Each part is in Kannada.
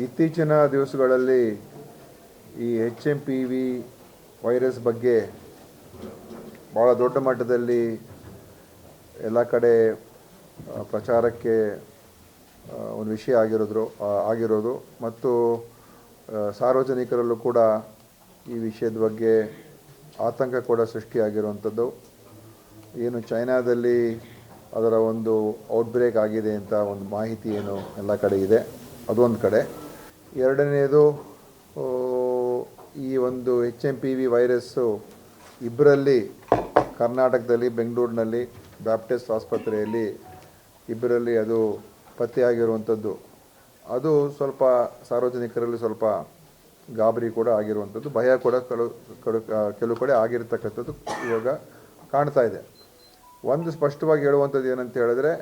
ಇತ್ತೀಚಿನ ದಿವಸಗಳಲ್ಲಿ ಈ H M P V virus ಬಗ್ಗೆ ಭಾಳ ದೊಡ್ಡ ಮಟ್ಟದಲ್ಲಿ ಎಲ್ಲ ಕಡೆ ಪ್ರಚಾರಕ್ಕೆ ಒಂದು ವಿಷಯ ಆಗಿರೋದ್ರು ಆಗಿರೋದು. ಮತ್ತು ಸಾರ್ವಜನಿಕರಲ್ಲೂ ಕೂಡ ಈ ವಿಷಯದ ಬಗ್ಗೆ ಆತಂಕ ಕೂಡ ಸೃಷ್ಟಿಯಾಗಿರುವಂಥದ್ದು. ಏನು ಚೈನಾದಲ್ಲಿ ಅದರ ಒಂದು ಔಟ್ಬ್ರೇಕ್ ಆಗಿದೆ ಅಂತ ಒಂದು ಮಾಹಿತಿ ಏನು ಎಲ್ಲ ಕಡೆ ಇದೆ. ಅದೊಂದು ಕಡೆ. ಎರಡನೆಯದು ಈ ಒಂದು H M P V virus ಇಬ್ಬರಲ್ಲಿ ಕರ್ನಾಟಕದಲ್ಲಿ, ಬೆಂಗಳೂರಿನಲ್ಲಿ, ಬ್ಯಾಪ್ಟಿಸ್ಟ್ ಆಸ್ಪತ್ರೆಯಲ್ಲಿ ಇಬ್ಬರಲ್ಲಿ ಅದು ಪತ್ತೆಯಾಗಿರುವಂಥದ್ದು. ಅದು ಸ್ವಲ್ಪ ಸಾರ್ವಜನಿಕರಲ್ಲಿ ಸ್ವಲ್ಪ ಗಾಬರಿ ಕೂಡ ಆಗಿರುವಂಥದ್ದು. ಭಯ ಕೂಡ ಕೆಲವು ಕೆಲವು ಕಡೆ ಆಗಿರ್ತಕ್ಕಂಥದ್ದು ಇವಾಗ ಕಾಣ್ತಾ ಇದೆ. ಒಂದು ಸ್ಪಷ್ಟವಾಗಿ ಹೇಳುವಂಥದ್ದು ಏನಂತ ಹೇಳಿದ್ರೆ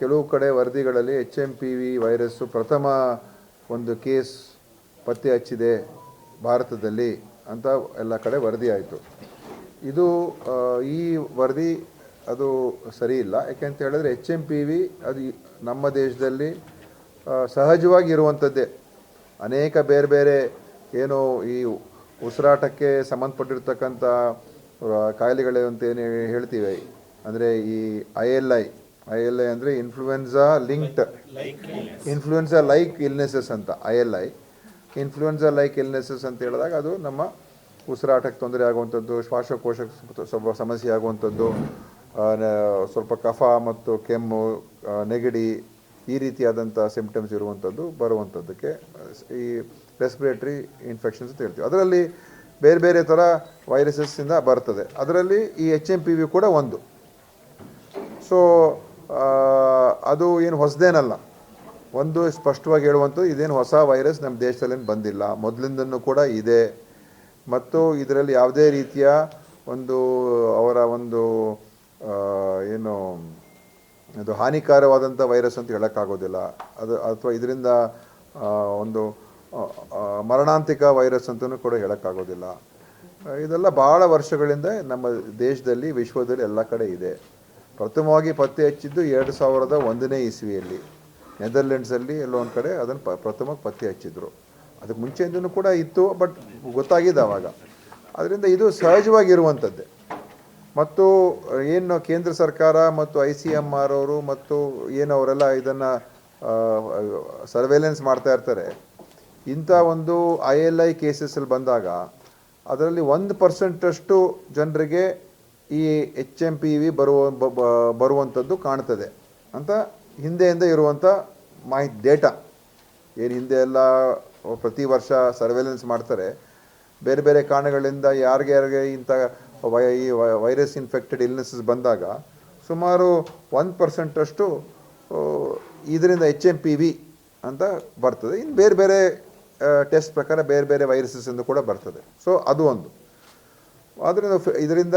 ಕೆಲವು ಕಡೆ ವರದಿಗಳಲ್ಲಿ H M P V virus ಪ್ರಥಮ ಒಂದು ಕೇಸ್ ಪತ್ತೆ ಹಚ್ಚಿದೆ ಭಾರತದಲ್ಲಿ ಅಂತ ಎಲ್ಲ ಕಡೆ ವರದಿ ಆಯಿತು. ಇದು ಈ ವರದಿ ಅದು ಸರಿ ಇಲ್ಲ. ಯಾಕೆಂತ ಹೇಳಿದ್ರೆ ಎಚ್ ಎಂ ಪಿ ವಿ ಅದು ನಮ್ಮ ದೇಶದಲ್ಲಿ ಸಹಜವಾಗಿ ಇರುವಂಥದ್ದೇ. ಅನೇಕ ಬೇರೆ ಬೇರೆ ಏನು ಈ ಉಸಿರಾಟಕ್ಕೆ ಸಂಬಂಧಪಟ್ಟಿರ್ತಕ್ಕಂಥ ಕಾಯಿಲೆಗಳೇ ಅಂತ ಏನು ಹೇಳ್ತೀವಿ? ಅಂದರೆ ಈ I L I I L I ಅಂದರೆ influenza linked influenza like illnesses ಅಂತ I L I influenza like illnesses ಅಂತ ಹೇಳಿದಾಗ ಅದು ನಮ್ಮ ಉಸಿರಾಟಕ್ಕೆ ತೊಂದರೆ ಆಗುವಂಥದ್ದು ಸ್ವಲ್ಪ- ಸ್ವಲ್ಪ ಸಮಸ್ಯೆ ಆಗುವಂಥದ್ದು ಸ್ವಲ್ಪ ಕಫ ಮತ್ತು ಕೆಮ್ಮು ನೆಗಡಿ ಈ ರೀತಿಯಾದಂಥ ಸಿಂಪ್ಟಮ್ಸ್ ಇರುವಂಥದ್ದು, ಬರುವಂಥದ್ದಕ್ಕೆ ಈ ರೆಸ್ಪಿರೇಟ್ರಿ ಇನ್ಫೆಕ್ಷನ್ಸ್ ಅಂತ ಹೇಳ್ತೀವಿ. ಅದರಲ್ಲಿ ಬೇರೆ ಬೇರೆ ಥರ ವೈರಸಸ್ಸಿಂದ ಬರ್ತದೆ. ಅದರಲ್ಲಿ ಈ ಎಚ್ ಎಂ ಪಿ ವಿ ಕೂಡ ಒಂದು. ಸೊ ಅದು ಏನು ಹೊಸದೇನಲ್ಲ. ಒಂದು ಸ್ಪಷ್ಟವಾಗಿ ಹೇಳುವಂಥದ್ದು ಇದೇನು ಹೊಸ ವೈರಸ್ ನಮ್ಮ ದೇಶದಲ್ಲಿ ಬಂದಿಲ್ಲ. ಮೊದಲಿಂದನೂ ಕೂಡ ಇದೆ. ಮತ್ತು ಇದರಲ್ಲಿ ಯಾವುದೇ ರೀತಿಯ ಒಂದು ಅವರ ಒಂದು ಏನು, ಅದು ಹಾನಿಕಾರವಾದಂಥ ವೈರಸ್ ಅಂತ ಹೇಳೋಕ್ಕಾಗೋದಿಲ್ಲ. ಅದು ಅಥವಾ ಇದರಿಂದ ಒಂದು ಮರಣಾಂತಿಕ ವೈರಸ್ ಅಂತಲೂ ಕೂಡ ಹೇಳೋಕ್ಕಾಗೋದಿಲ್ಲ. ಇದೆಲ್ಲ ಭಾಳ ವರ್ಷಗಳಿಂದ ನಮ್ಮ ದೇಶದಲ್ಲಿ, ವಿಶ್ವದಲ್ಲಿ ಎಲ್ಲ ಕಡೆ ಇದೆ. ಪ್ರಥಮವಾಗಿ ಪತ್ತೆ ಹಚ್ಚಿದ್ದು ಎರಡು ಸಾವಿರದ ಒಂದನೇ ಇಸ್ವಿಯಲ್ಲಿ. ನೆದರ್ಲೆಂಡ್ಸಲ್ಲಿ ಎಲ್ಲೋ ಒಂದು ಕಡೆ ಅದನ್ನು ಪ, ಪ್ರಥಮವಾಗಿ ಪತ್ತೆ ಹಚ್ಚಿದ್ರು. ಅದಕ್ಕೆ ಮುಂಚೆಯಿಂದನೂ ಕೂಡ ಇತ್ತು, ಬಟ್ ಗೊತ್ತಾಗಿದೆ ಆವಾಗ ಅದರಿಂದ ಇದು ಸಹಜವಾಗಿರುವಂಥದ್ದೇ ಮತ್ತು ಏನು ಕೇಂದ್ರ ಸರ್ಕಾರ ಮತ್ತು ಐ ಸಿ ಎಂ ಆರ್ ಅವರು ಮತ್ತು ಏನು ಅವರೆಲ್ಲ ಇದನ್ನು ಸರ್ವೇಲೆನ್ಸ್ ಮಾಡ್ತಾ ಇರ್ತಾರೆ. ಇಂಥ ಒಂದು ಐ ಎಲ್ ಐ ಕೇಸಸಲ್ಲಿ ಬಂದಾಗ, ಅದರಲ್ಲಿ ಒಂದು ಪರ್ಸೆಂಟಷ್ಟು ಜನರಿಗೆ ಈ ಎಚ್ ಎಂ ಪಿ ವಿ ಬರುವ ಬರುವಂಥದ್ದು ಕಾಣ್ತದೆ. ಅಂತ ಹಿಂದೆಯಿಂದ ಇರುವಂಥ ಮಾಹಿತಿ, ಡೇಟಾ. ಏನು ಹಿಂದೆ ಎಲ್ಲ ಪ್ರತಿ ವರ್ಷ ಸರ್ವೆಲೆನ್ಸ್ ಮಾಡ್ತಾರೆ. ಬೇರೆ ಬೇರೆ ಕಾರಣಗಳಿಂದ ಯಾರಿಗೆ ಯಾರಿಗೆ ಇಂಥ ವೈ, ಈ ವೈರಸ್ ಇನ್ಫೆಕ್ಟೆಡ್ ಇಲ್ನೆಸಸ್ ಬಂದಾಗ ಸುಮಾರು ಒನ್ ಪರ್ಸೆಂಟಷ್ಟು ಇದರಿಂದ ಎಚ್ ಎಂ ಪಿ ವಿ ಅಂತ ಬರ್ತದೆ. ಇನ್ನು ಬೇರೆ ಬೇರೆ ಟೆಸ್ಟ್ ಪ್ರಕಾರ ಬೇರೆ ಬೇರೆ ವೈರಸಸ್ ಎಂದು ಕೂಡ ಬರ್ತದೆ. ಸೊ, ಅದು ಒಂದು. ಆದ್ದರಿಂದ ಇದರಿಂದ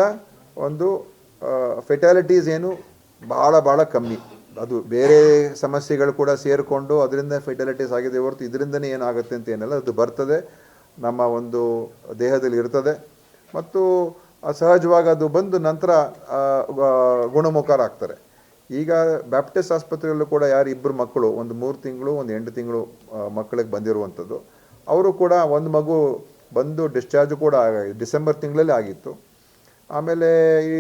ಒಂದು ಫೆಟಾಲಿಟೀಸ್ ಏನು ಭಾಳ ಭಾಳ ಕಮ್ಮಿ. ಅದು ಬೇರೆ ಸಮಸ್ಯೆಗಳು ಕೂಡ ಸೇರಿಕೊಂಡು ಅದರಿಂದ ಫೆಟಾಲಿಟೀಸ್ ಆಗಿದೆ ಹೊರತು ಇದರಿಂದನೇ ಏನಾಗುತ್ತೆ ಅಂತ ಏನಲ್ಲ. ಅದು ಬರ್ತದೆ. ನಮ್ಮ ಒಂದು ದೇಹದಲ್ಲಿ ಇರ್ತದೆ. ಮತ್ತು ಸಹಜವಾಗಿ ಅದು ಬಂದು ನಂತರ ಗುಣಮುಖರಾಗ್ತಾರೆ. ಈಗ ಬ್ಯಾಪ್ಟಿಸ್ಟ್ ಆಸ್ಪತ್ರೆಯಲ್ಲೂ ಕೂಡ ಯಾರು ಇಬ್ಬರು ಮಕ್ಕಳು, ಒಂದು ಮೂರು ತಿಂಗಳು, ಒಂದು ಎಂಟು ತಿಂಗಳು ಮಕ್ಕಳಿಗೆ ಬಂದಿರುವಂಥದ್ದು. ಅವರು ಕೂಡ ಒಂದು ಮಗು ಬಂದು ಡಿಸ್ಚಾರ್ಜ್ ಕೂಡ ಡಿಸೆಂಬರ್ ತಿಂಗಳಲ್ಲಿ ಆಗಿತ್ತು. ಆಮೇಲೆ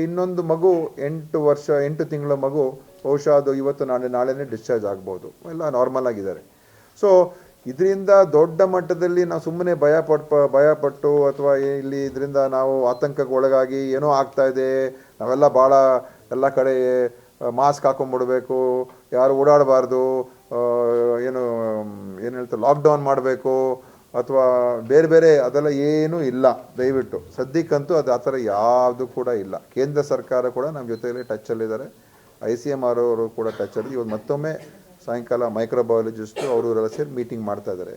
ಇನ್ನೊಂದು ಮಗು, ಎಂಟು ವರ್ಷ, ಎಂಟು ತಿಂಗಳ ಮಗು, ಬಹುಶಃ ಅದು ಇವತ್ತು ನಾಳೆ, ನಾಳೆನೇ ಡಿಸ್ಚಾರ್ಜ್ ಆಗ್ಬೋದು. ಎಲ್ಲ ನಾರ್ಮಲ್ ಆಗಿದ್ದಾರೆ. ಸೊ ಇದರಿಂದ ದೊಡ್ಡ ಮಟ್ಟದಲ್ಲಿ ನಾವು ಸುಮ್ಮನೆ ಭಯ ಪಟ್ ಭಯಪಟ್ಟು ಅಥವಾ ಇಲ್ಲಿ ಇದರಿಂದ ನಾವು ಆತಂಕಕ್ಕೆ ಒಳಗಾಗಿ ಏನೋ ಆಗ್ತಾ ಇದೆ. ನಾವೆಲ್ಲ ಭಾಳ ಎಲ್ಲ ಕಡೆ ಮಾಸ್ಕ್ ಹಾಕೊಂಡ್ಬಿಡ್ಬೇಕು ಯಾರು ಓಡಾಡಬಾರ್ದು. ಏನು ಏನು ಹೇಳ್ತಾರೆ ಲಾಕ್ಡೌನ್ ಮಾಡಬೇಕು. ಅಥವಾ ಬೇರೆ ಬೇರೆ ಅದೆಲ್ಲ ಏನೂ ಇಲ್ಲ, ದಯವಿಟ್ಟು. ಸದ್ಯಕ್ಕಂತೂ ಅದು ಆ ಥರ ಯಾವುದು ಕೂಡ ಇಲ್ಲ. ಕೇಂದ್ರ ಸರ್ಕಾರ ಕೂಡ ನಮ್ಮ ಜೊತೆಯಲ್ಲಿ ಟಚ್ಚಲ್ಲಿದ್ದಾರೆ ಐ ಸಿ ಎಂ ಆರ್ ಅವರು ಕೂಡ ಟಚ್ಚಲ್ಲಿ ಇವಾಗ ಮತ್ತೊಮ್ಮೆ ಸಾಯಂಕಾಲ ಮೈಕ್ರೋಬಯಾಲಜಿಸ್ಟು ಅವರು ಸೇರಿ ಮೀಟಿಂಗ್ ಮಾಡ್ತಾ ಇದ್ದಾರೆ.